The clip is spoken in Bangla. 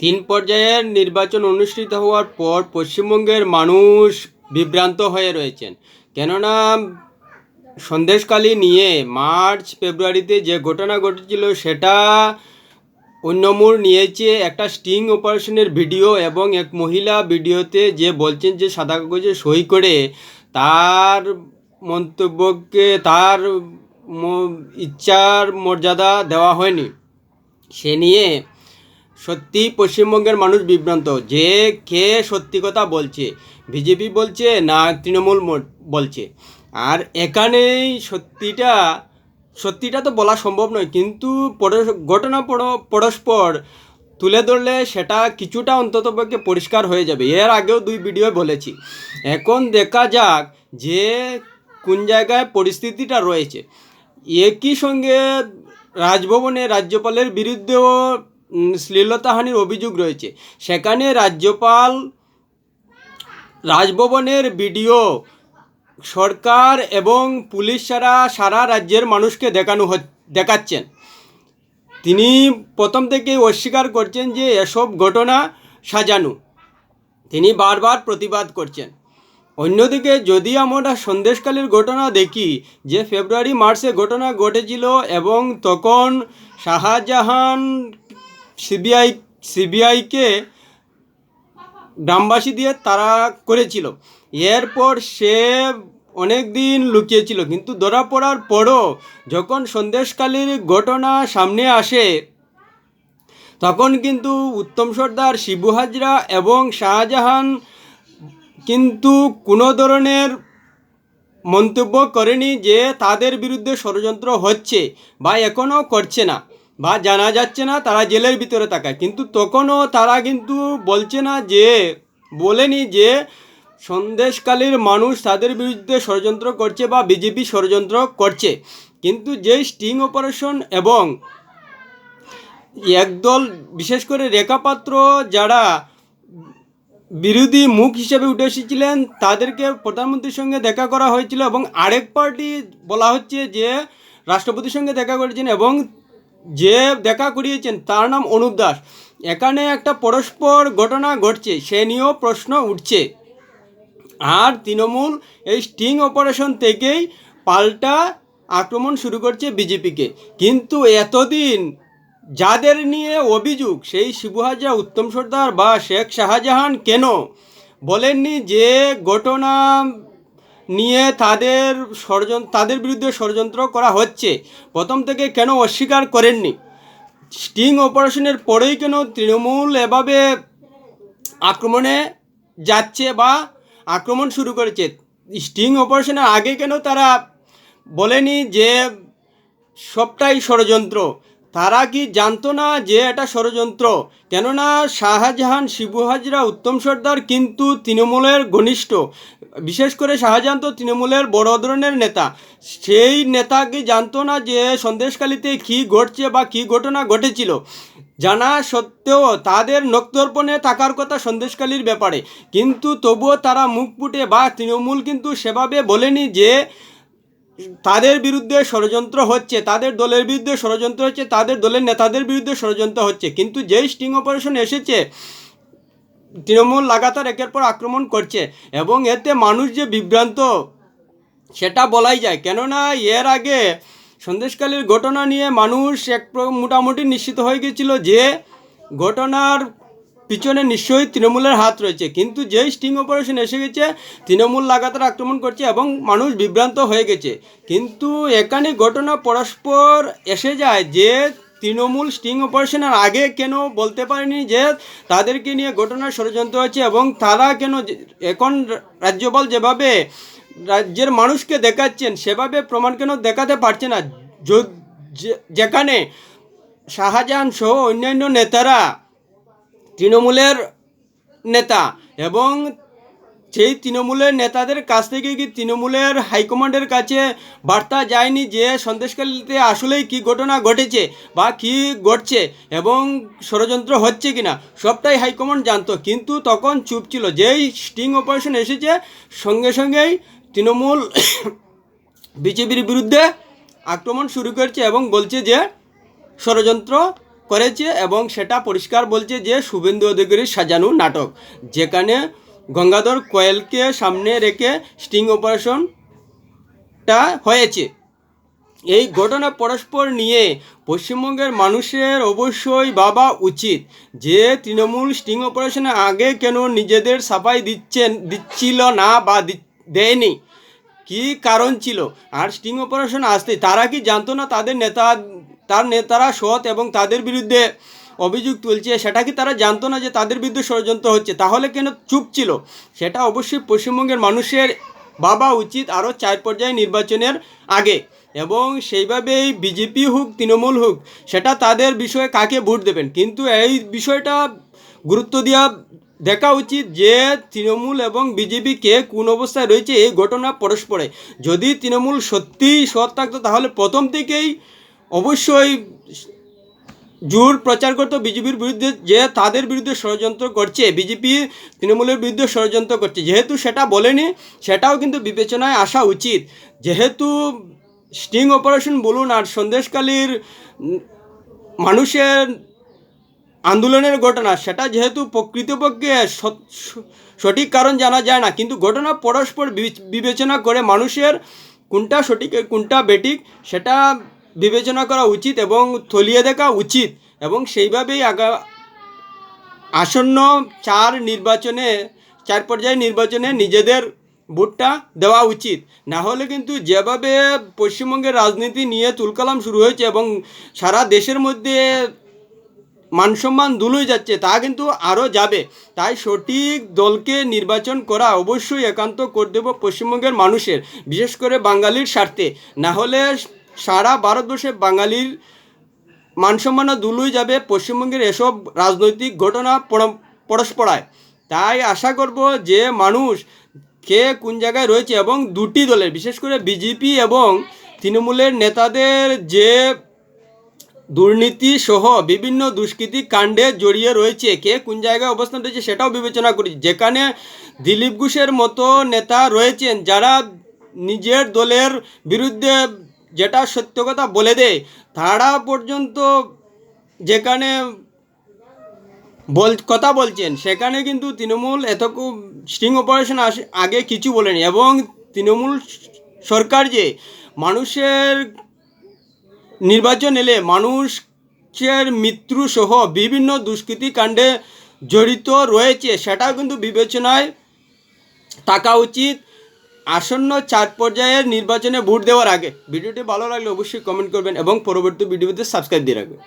তিন পর্যায়ের নির্বাচন অনুষ্ঠিত হওয়ার পর পশ্চিমবঙ্গের মানুষ বিভ্রান্ত হয়ে রয়েছেন। কেননা, সন্দেশকালী নিয়ে মার্চ, ফেব্রুয়ারিতে যে ঘটনা ঘটেছিল সেটা অন্যমূর নিয়েছে একটা স্টিং অপারেশনের ভিডিও এবং এক মহিলা ভিডিওতে যে বলছেন যে সাদা কাগজে সই করে তার মন্তব্যকে তার ইচ্ছার মর্যাদা দেওয়া হয়নি। সে নিয়ে সত্যি পশ্চিমবঙ্গের মানুষ বিভ্রান্ত। যে কে সত্যি কথা বলছে, বিজেপি বলছে না তৃণমূল বলছে। আর এখানেই সত্যিটা সত্যিটা তো বলা সম্ভব নয়, কিন্তু ঘটনা পর- পরস্পর তুলে ধরলে সেটা কিছুটা অন্ততপক্ষে পরিষ্কার হয়ে যাবে। এর আগেও দুই ভিডিও বলেছি। এখন দেখা যাক যে কোন জায়গায় পরিস্থিতিটা রয়েছে। একই সঙ্গে রাজভবনে রাজ্যপালের বিরুদ্ধেও শ্লীলতাহানির অভিযোগ রয়েছে। সেখানে রাজ্যপাল রাজভবনের ভিডিও সরকার এবং পুলিশ ছাড়া সারা রাজ্যের মানুষকে দেখানো দেখাচ্ছেন। তিনি প্রথম থেকেই অস্বীকার করছেন যে এসব ঘটনা সাজানো। তিনি বারবার প্রতিবাদ করছেন। অন্যদিকে যদি আমরা সন্দেশকালের ঘটনা দেখি, যে ফেব্রুয়ারি মার্চে ঘটনা ঘটেছিল এবং তখন শাহজাহান সিবিআই, সিবিআইকে গ্রামবাসী দিয়ে তারা করেছিল। এরপর সে অনেক দিন লুকিয়েছিল, কিন্তু ধরা পড়ার পরও যখন সন্দেশকালীর ঘটনা সামনে আসে, তখন কিন্তু উত্তম সর্দার, শিবু হাজরা এবং শাহজাহান কিন্তু কোনো ধরনের মন্তব্য করেনি যে তাদের বিরুদ্ধে ষড়যন্ত্র হচ্ছে বা এখনও করছে না। বা জানা যাচ্ছে না, তারা জেলের ভিতরে থাকায় কিন্তু তখনও তারা কিন্তু বলছে না যে, বলেনি যে সন্দেশকালীর মানুষ তাদের বিরুদ্ধে ষড়যন্ত্র করছে বা বিজেপি ষড়যন্ত্র করছে। কিন্তু যেই স্টিং অপারেশন এবং একদল বিশেষ করে রেখাপাত্র যারা বিরোধী মুখ হিসেবে উঠে এসেছিলেন, তাদেরকে প্রধানমন্ত্রীর সঙ্গে দেখা করা হয়েছিল এবং আরেক পার্টি বলা হচ্ছে যে, রাষ্ট্রপতির সঙ্গে দেখা করেছেন এবং যে দেখা করিয়েছেন, তার নাম অনুপ দাস। এখানে একটা পরস্পর ঘটনা ঘটছে, সে নিয়েও প্রশ্ন উঠছে। আর তৃণমূল এই স্টিং অপারেশন থেকেই পাল্টা আক্রমণ শুরু করছে বিজেপিকে। কিন্তু এতদিন যাদের নিয়ে অভিযোগ, সেই শিবু হাজরা উত্তম সর্দার বা শেখ শাহজাহান কেন বলেননি যে ঘটনা নিয়ে তাদের ষড়যন্ত্র, তাদের বিরুদ্ধে ষড়যন্ত্র করা হচ্ছে। প্রথম থেকে কেন অস্বীকার করেননি? স্টিং অপারেশনের পরেই কেন তৃণমূল এভাবে আক্রমণে যাচ্ছে বা আক্রমণ শুরু করেছে? স্টিং অপারেশনের আগে কেন তারা বলেনি যে সবটাই ষড়যন্ত্র? তারা কি জানতো না যে এটা ষড়যন্ত্র? কেননা শাহজাহান, শিবু হাজরা, উত্তম সর্দার কিন্তু তৃণমূলের ঘনিষ্ঠ। বিশেষ করে শাহজাহান তো তৃণমূলের বড় ধরনের নেতা। সেই নেতা কি জানতো না যে সন্দেশকালীতে কী ঘটছে বা কী ঘটনা ঘটেছিল। জানা সত্ত্বেও তাদের নক্তর্পণে থাকার কথা সন্দেশকালীর ব্যাপারে। কিন্তু তবুও তারা মুখ ফুটে বা তৃণমূল কিন্তু সেভাবে বলেনি যে তাদের বিরুদ্ধে ষড়যন্ত্র হচ্ছে, তাদের দলের বিরুদ্ধে ষড়যন্ত্র হচ্ছে, তাদের দলের নেতাদের বিরুদ্ধে ষড়যন্ত্র হচ্ছে। কিন্তু যেই স্টিং অপারেশন এসেছে তৃণমূল লাগাতার একের পর আক্রমণ করছে এবং এতে মানুষ যে বিভ্রান্ত, সেটা বলাই যায়। কেননা এর আগে সন্দেশকালীর ঘটনা নিয়ে মানুষ এক মোটামুটি নিশ্চিত হয়ে গেছিল যে ঘটনার পিছনে নিশ্চয়ই তৃণমূলের হাত রয়েছে। কিন্তু যেই স্টিং অপারেশন এসে গেছে, তৃণমূল লাগাতার আক্রমণ করছে এবং মানুষ বিভ্রান্ত হয়ে গেছে। কিন্তু এখানে ঘটনা পরস্পর এসে যায় যে তৃণমূল স্টিং অপারেশনের আগে কেন বলতে পারেনি যে তাদেরকে নিয়ে ঘটনার ষড়যন্ত্র হচ্ছে এবং তারা কেন এখন রাজ্যপাল যেভাবে রাজ্যের মানুষকে দেখাচ্ছেন, সেভাবে প্রমাণ কেন দেখাতে পারছে না? যেখানে শাহজাহান সহ অন্যান্য নেতারা, তৃণমূলের নেতা এবং সেই তৃণমূলের নেতাদের কাছ থেকে কি তৃণমূলের হাইকমান্ডের কাছে বার্তা যায়নি যে সন্দেশকালীতে আসলেই কি ঘটনা ঘটেছে বা কি ঘটছে এবং ষড়যন্ত্র হচ্ছে কিনা? সবটাই হাইকমান্ড জানতো। কিন্তু তখন চুপ ছিল। যেই স্টিং অপারেশন এসেছে, সঙ্গে সঙ্গেই তৃণমূল বিজেপির বিরুদ্ধে আক্রমণ শুরু করছে এবং বলছে যে ষড়যন্ত্র করেছে এবং সেটা পরিষ্কার বলছে যে শুভেন্দু অধিকারীর সাজানো নাটক, যেখানে গঙ্গাধর কোয়েলকে সামনে রেখে স্টিং অপারেশনটা হয়েছে। এই ঘটনা পরস্পর নিয়ে পশ্চিমবঙ্গের মানুষের অবশ্যই ভাবা উচিত যে তৃণমূল স্টিং অপারেশনের আগে কেন নিজেদের সাফাই দিচ্ছেন, দিচ্ছিল না বা দেয়নি। কি কারণ ছিল? আর স্টিং অপারেশন আসতে তারা কি জানতো না তাদের নেতা, তার নেতারা সৎ এবং তাদের বিরুদ্ধে অভিযোগ তুলছে, সেটা কি তারা জানতো না যে তাদের বিরুদ্ধে ষড়যন্ত্র হচ্ছে? তাহলে কেন চুপ ছিল? সেটা অবশ্যই পশ্চিমবঙ্গের মানুষের ভাবা উচিত আরও চার পর্যায়ে নির্বাচনের আগে। এবং সেইভাবেই বিজেপি হোক, তৃণমূল হোক, সেটা তাদের বিষয়ে কাকে ভোট দেবেন? কিন্তু এই বিষয়টা গুরুত্ব দেওয়া দেখা উচিত যে তৃণমূল এবং বিজেপি কে কোন অবস্থায় রয়েছে এই ঘটনা পরস্পরে। যদি তৃণমূল সত্যিই সৎ থাকতো, তাহলে প্রথম থেকেই অবশ্যই জোর প্রচার করতো বিজেপির বিরুদ্ধে, যে তাদের বিরুদ্ধে ষড়যন্ত্র করছে, বিজেপি তৃণমূলের বিরুদ্ধে ষড়যন্ত্র করছে। যেহেতু সেটা বলেনি, সেটাও কিন্তু বিবেচনায় আসা উচিত। যেহেতু স্টিং অপারেশন বলুন আর সন্দেশকালীর মানুষের আন্দোলনের ঘটনা, সেটা যেহেতু প্রকৃতপক্ষে সঠিক কারণ জানা যায় না। কিন্তু ঘটনা পরস্পর বিবে- বিবেচনা করে মানুষের কোনটা সঠিক কোনটা বেটিক সেটা বিবেচনা করা উচিত এবং থলিয়ে দেখা উচিত এবং সেইভাবেই আগা, আসন্ন চার নির্বাচনে, চার পর্যায়ে নির্বাচনে নিজেদের ভোটটা দেওয়া উচিত। না হলে কিন্তু যেভাবে পশ্চিমবঙ্গের রাজনীতি নিয়ে তুলকালাম শুরু হয়েছে এবং সারা দেশের মধ্যে মানসম্মান দুলই যাচ্ছে, তা কিন্তু আরও যাবে। তাই সঠিক দলকে নির্বাচন করা অবশ্যই একান্ত কর্তব্য পশ্চিমবঙ্গের মানুষের, বিশেষ করে বাঙালির স্বার্থে। না হলে সারা ভারতবর্ষে বাঙালির মানসম্মানও দুলুই যাবে, পশ্চিমবঙ্গের এসব রাজনৈতিক ঘটনা পরস্পরায়। তাই আশা করব যে মানুষ কে কোন জায়গায় রয়েছে এবং দুটি দলের, বিশেষ করে বিজেপি এবং তৃণমূলের নেতাদের যে দুর্নীতি সহ বিভিন্ন দুষ্কৃতি কাণ্ডে জড়িয়ে রয়েছে, কে কোন জায়গায় অবস্থান রয়েছে সেটাও বিবেচনা করি যেখানে দিলীপ ঘোষের মতো নেতা রয়েছেন, যারা নিজের দলের বিরুদ্ধে যেটা সত্য কথা বলে দেয় তারা পর্যন্ত যেখানে বল কথা বলছেন, সেখানে কিন্তু তৃণমূল এত স্টিং অপারেশন আগে কিছু বলেনি এবং তৃণমূল সরকার যে মানুষের নির্বাচন এলে মানুষের মৃত্যু সহ বিভিন্ন দুষ্কৃতি কাণ্ডে জড়িত রয়েছে, সেটা কিন্তু বিবেচনায় থাকা উচিত। আসন্ন চার পর্যায়ের নির্বাচনে ভোট দেওয়ার আগে। ভিডিওটি ভালো লাগলে অবশ্যই কমেন্ট করবেন এবং পরবর্তী ভিডিওতে সাবস্ক্রাইব দিয়ে রাখবেন।